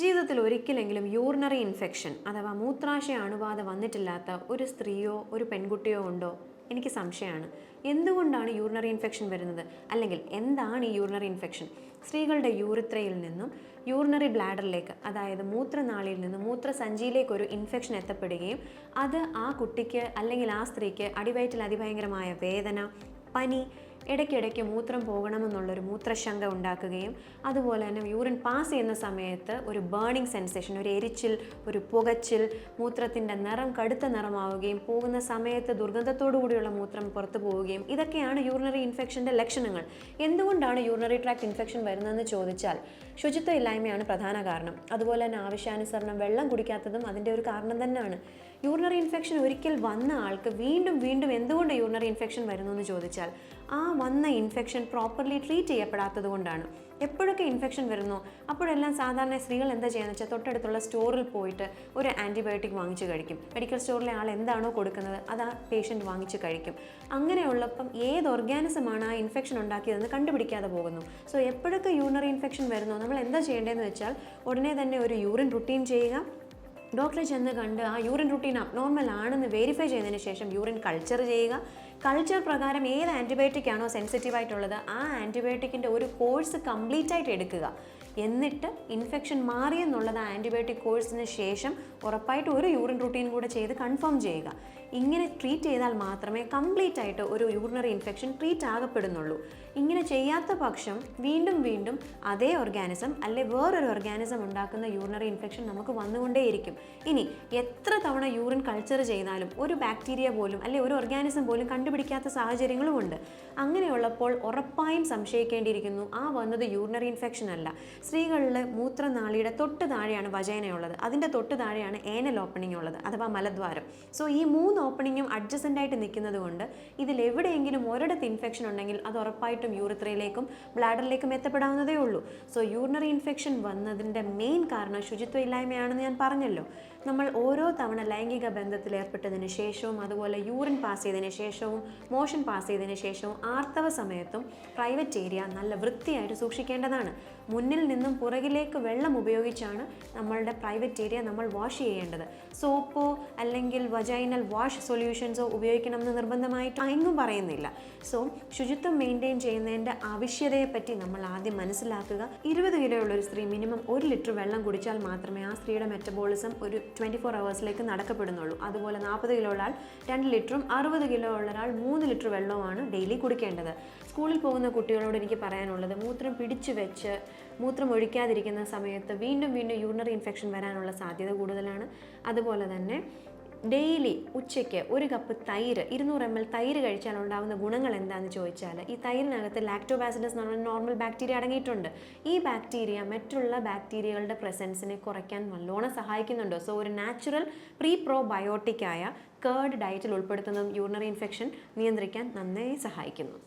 ജീവിതത്തിൽ ഒരിക്കലെങ്കിലും urinary infection അഥവാ മൂത്രാശയ അണുബാധ വന്നിട്ടില്ലാത്ത ഒരു സ്ത്രീയോ ഒരു പെൺകുട്ടിയോ ഉണ്ടോ? എനിക്ക് സംശയമാണ്. എന്തുകൊണ്ടാണ് യൂറിനറി ഇൻഫെക്ഷൻ വരുന്നത്? അല്ലെങ്കിൽ എന്താണ് ഈ യൂറിനറി ഇൻഫെക്ഷൻ സ്ത്രീകളുടെ യൂറിത്രയിൽ നിന്നും യൂറിനറി ബ്ലാഡറിലേക്ക് അതായത് മൂത്രനാളിയിൽ നിന്നും മൂത്രസഞ്ചിയിലേക്ക് ഒരു ഇൻഫെക്ഷൻ എത്തപ്പെടുകയും അത് ആ കുട്ടിക്ക് അല്ലെങ്കിൽ ആ സ്ത്രീക്ക് അടിവയറ്റിൽ അതിഭയങ്കരമായ വേദന പനി ഇടയ്ക്കിടയ്ക്ക് മൂത്രം പോകണമെന്നുള്ളൊരു മൂത്രശങ്ക ഉണ്ടാക്കുകയും അതുപോലെ തന്നെ യൂറിൻ പാസ് ചെയ്യുന്ന സമയത്ത് ഒരു ബേണിംഗ് സെൻസേഷൻ ഒരു എരിച്ചിൽ ഒരു പുകച്ചിൽ മൂത്രത്തിന്റെ നിറം കടുത്ത നിറമാവുകയും പോകുന്ന സമയത്ത് ദുർഗന്ധത്തോടു കൂടിയുള്ള മൂത്രം പുറത്തു പോവുകയും ഇതൊക്കെയാണ് യൂറിനറി ഇൻഫെക്ഷന്റെ ലക്ഷണങ്ങൾ. എന്തുകൊണ്ടാണ് യൂറിനറി ട്രാക്ട് ഇൻഫെക്ഷൻ വരുന്നതെന്ന് ചോദിച്ചാൽ ശുചിത്വ ഇല്ലായ്മയാണ് പ്രധാന കാരണം. അതുപോലെ തന്നെ ആവശ്യാനുസരണം വെള്ളം കുടിക്കാത്തതും അതിന്റെ ഒരു കാരണം തന്നെയാണ്. യൂറിനറി ഇൻഫെക്ഷൻ ഒരിക്കൽ വന്ന ആൾക്ക് വീണ്ടും വീണ്ടും എന്തുകൊണ്ട് യൂറിനറി ഇൻഫെക്ഷൻ വരുന്നു എന്ന് ചോദിച്ചാൽ ആ വന്ന ഇൻഫെക്ഷൻ പ്രോപ്പർലി ട്രീറ്റ് ചെയ്യപ്പെടാത്തത് കൊണ്ടാണ്. എപ്പോഴൊക്കെ ഇൻഫെക്ഷൻ വരുന്നു? അപ്പോഴെല്ലാം സാധാരണ സ്ത്രീകൾ എന്താ ചെയ്യുന്നത് വെച്ചാൽ തൊട്ടടുത്തുള്ള സ്റ്റോറിൽ പോയിട്ട് ഒരു ആന്റിബയോട്ടിക് വാങ്ങിച്ച് കഴിക്കും. മെഡിക്കൽ സ്റ്റോറിലെ ആൾ എന്താണോ കൊടുക്കുന്നത് അത് ആ പേഷ്യന്റ് വാങ്ങിച്ച് കഴിക്കും. അങ്ങനെയുള്ളപ്പം ഏത് ഓർഗാനിസമാണ് ആ ഇൻഫെക്ഷൻ ഉണ്ടാക്കിയതെന്ന് കണ്ടുപിടിക്കാതെ പോകുന്നു. സോ എപ്പോഴൊക്കെ യൂറിനറി ഇൻഫെക്ഷൻ വരുന്നു? നമ്മൾ എന്താ ചെയ്യേണ്ടതെന്ന് വെച്ചാൽ ഉടനെ തന്നെ ഒരു യൂറിൻ റുട്ടീൻ ചെയ്യുക. ഡോക്ടറെ ചെന്ന് കണ്ട് ആ യൂറിൻ റുട്ടീൻ അബ്നോർമൽ ആണെന്ന് വെരിഫൈ ചെയ്തതിന് ശേഷം യൂറിൻ കൾച്ചർ ചെയ്യുക. കൾച്ചർ പ്രകാരം ഏത് ആന്റിബയോട്ടിക് ആണോ സെൻസിറ്റീവ് ആയിട്ടുള്ളത് ആ ആന്റിബയോട്ടിക്കിന്റെ ഒരു കോഴ്സ് കംപ്ലീറ്റ് ആയിട്ട് എടുക്കുക. എന്നിട്ട് ഇൻഫെക്ഷൻ മാറിയെന്നുള്ളത് ആന്റിബയോട്ടിക് കോഴ്സിന് ശേഷം ഉറപ്പായിട്ട് ഒരു യൂറിൻ റുട്ടീൻ കൂടെ ചെയ്ത് കൺഫേം ചെയ്യുക. ഇങ്ങനെ ട്രീറ്റ് ചെയ്താൽ മാത്രമേ കംപ്ലീറ്റ് ആയിട്ട് ഒരു യൂറിനറി ഇൻഫെക്ഷൻ ട്രീറ്റ് ആകപ്പെടുന്നുള്ളൂ. ഇങ്ങനെ ചെയ്യാത്ത പക്ഷം വീണ്ടും വീണ്ടും അതേ ഓർഗാനിസം അല്ലെ വേറൊരു ഓർഗാനിസം ഉണ്ടാക്കുന്ന യൂറിനറി ഇൻഫെക്ഷൻ നമുക്ക് വന്നുകൊണ്ടേയിരിക്കും. ഇനി എത്ര തവണ യൂറിൻ കൾച്ചർ ചെയ്താലും ഒരു ബാക്ടീരിയ പോലും അല്ലെ ഒരു ഓർഗാനിസം പോലും കണ്ടുപിടിക്കാത്ത സാഹചര്യങ്ങളുമുണ്ട് അങ്ങനെയുള്ളപ്പോൾ ഉറപ്പായും സംശയിക്കേണ്ടിയിരിക്കുന്നു. ആ വന്നത് യൂറിനറി ഇൻഫെക്ഷൻ അല്ല. സ്ത്രീകളിൽ മൂത്രനാളിയുടെ തൊട്ട് താഴെയാണ് വജൈനയുള്ളത്. അതിന്റെ തൊട്ട് താഴെയാണ് ഏനൽ ഓപ്പണിംഗ് ഉള്ളത് അഥവാ മലദ്വാരം. സോ ഈ മൂന്ന് ഓപ്പണിങ്ങും അഡ്ജസന്റ് ആയിട്ട് നിൽക്കുന്നത് കൊണ്ട് ഇതിൽ എവിടെയെങ്കിലും ഒരിടത്ത് ഇൻഫെക്ഷൻ ഉണ്ടെങ്കിൽ അത് ഉറപ്പായിട്ടും യൂറിത്രയിലേക്കും ബ്ലാഡറിലേക്കും എത്തപ്പെടാവുന്നതേ ഉള്ളൂ. സോ യൂറിനറി ഇൻഫെക്ഷൻ വന്നതിന്റെ മെയിൻ കാരണം ശുചിത്വ ഇല്ലായ്മയാണെന്ന് ഞാൻ പറഞ്ഞല്ലോ. നമ്മൾ ഓരോ തവണ ലൈംഗിക ബന്ധത്തിൽ ഏർപ്പെട്ടതിന് ശേഷവും അതുപോലെ യൂറിൻ പാസ് ചെയ്തതിന് ശേഷവും മോഷൻ പാസ് ചെയ്തതിന് ശേഷവും ആർത്തവ സമയത്തും പ്രൈവറ്റ് ഏരിയ നല്ല വൃത്തിയായിട്ട് സൂക്ഷിക്കേണ്ടതാണ്. മുന്നിൽ നിന്നും പുറകിലേക്ക് വെള്ളം ഉപയോഗിച്ചാണ് നമ്മളുടെ പ്രൈവറ്റ് ഏരിയ നമ്മൾ വാഷ് ചെയ്യേണ്ടത്. സോപ്പോ അല്ലെങ്കിൽ വജൈനൽ വാഷ് സൊല്യൂഷൻസോ ഉപയോഗിക്കണമെന്ന് നിർബന്ധമായിട്ട് എങ്ങും പറയുന്നില്ല. സോ ശുചിത്വം മെയിന്റെയിൻ ചെയ്യുന്നതിന്റെ ആവശ്യതയെപ്പറ്റി നമ്മൾ ആദ്യം മനസ്സിലാക്കുക. ഇരുപത് കിലോ ഉള്ള ഒരു സ്ത്രീ മിനിമം ഒരു ലിറ്റർ വെള്ളം കുടിച്ചാൽ മാത്രമേ ആ സ്ത്രീയുടെ മെറ്റബോളിസം ഒരു ട്വന്റി ഫോർ അവേഴ്സിലേക്ക് നടക്കപ്പെടുന്നുള്ളൂ. അതുപോലെ നാൽപ്പത് കിലോ ഉള്ള ആൾ രണ്ട് ലിറ്ററും അറുപത് കിലോ ഉള്ള ഒരാൾ മൂന്ന് ലിറ്റർ വെള്ളവുമാണ് ഡെയിലി കുടിക്കേണ്ടത്. സ്കൂളിൽ പോകുന്ന കുട്ടികളോട് എനിക്ക് പറയാനുള്ളത് മൂത്രം പിടിച്ചു വെച്ച് മൂത്രം ഒഴിക്കാതിരിക്കുന്ന സമയത്ത് വീണ്ടും വീണ്ടും യൂറിനറി ഇൻഫെക്ഷൻ വരാനുള്ള സാധ്യത കൂടുതലാണ്. അതുപോലെ തന്നെ ഡെയിലി ഉച്ചയ്ക്ക് ഒരു കപ്പ് തൈര് ഇരുന്നൂറ് എം എൽ തൈര് കഴിച്ചാൽ ഉണ്ടാകുന്ന ഗുണങ്ങൾ എന്താണെന്ന് ചോദിച്ചാൽ ഈ തൈരിനകത്ത് ലാക്ടോബാസിഡസ് എന്ന് പറഞ്ഞ നോർമൽ ബാക്ടീരിയ അടങ്ങിയിട്ടുണ്ട്. ഈ ബാക്ടീരിയ മറ്റുള്ള ബാക്ടീരിയകളുടെ പ്രസൻസിനെ കുറയ്ക്കാൻ നല്ലോണം സഹായിക്കുന്നുണ്ട്. സോ ഒരു നാച്ചുറൽ പ്രീ പ്രോബയോട്ടിക്കായ കേർഡ് ഡയറ്റിൽ ഉൾപ്പെടുത്തുന്നതും യൂറിനറി ഇൻഫെക്ഷൻ നിയന്ത്രിക്കാൻ നന്നായി സഹായിക്കുന്നു.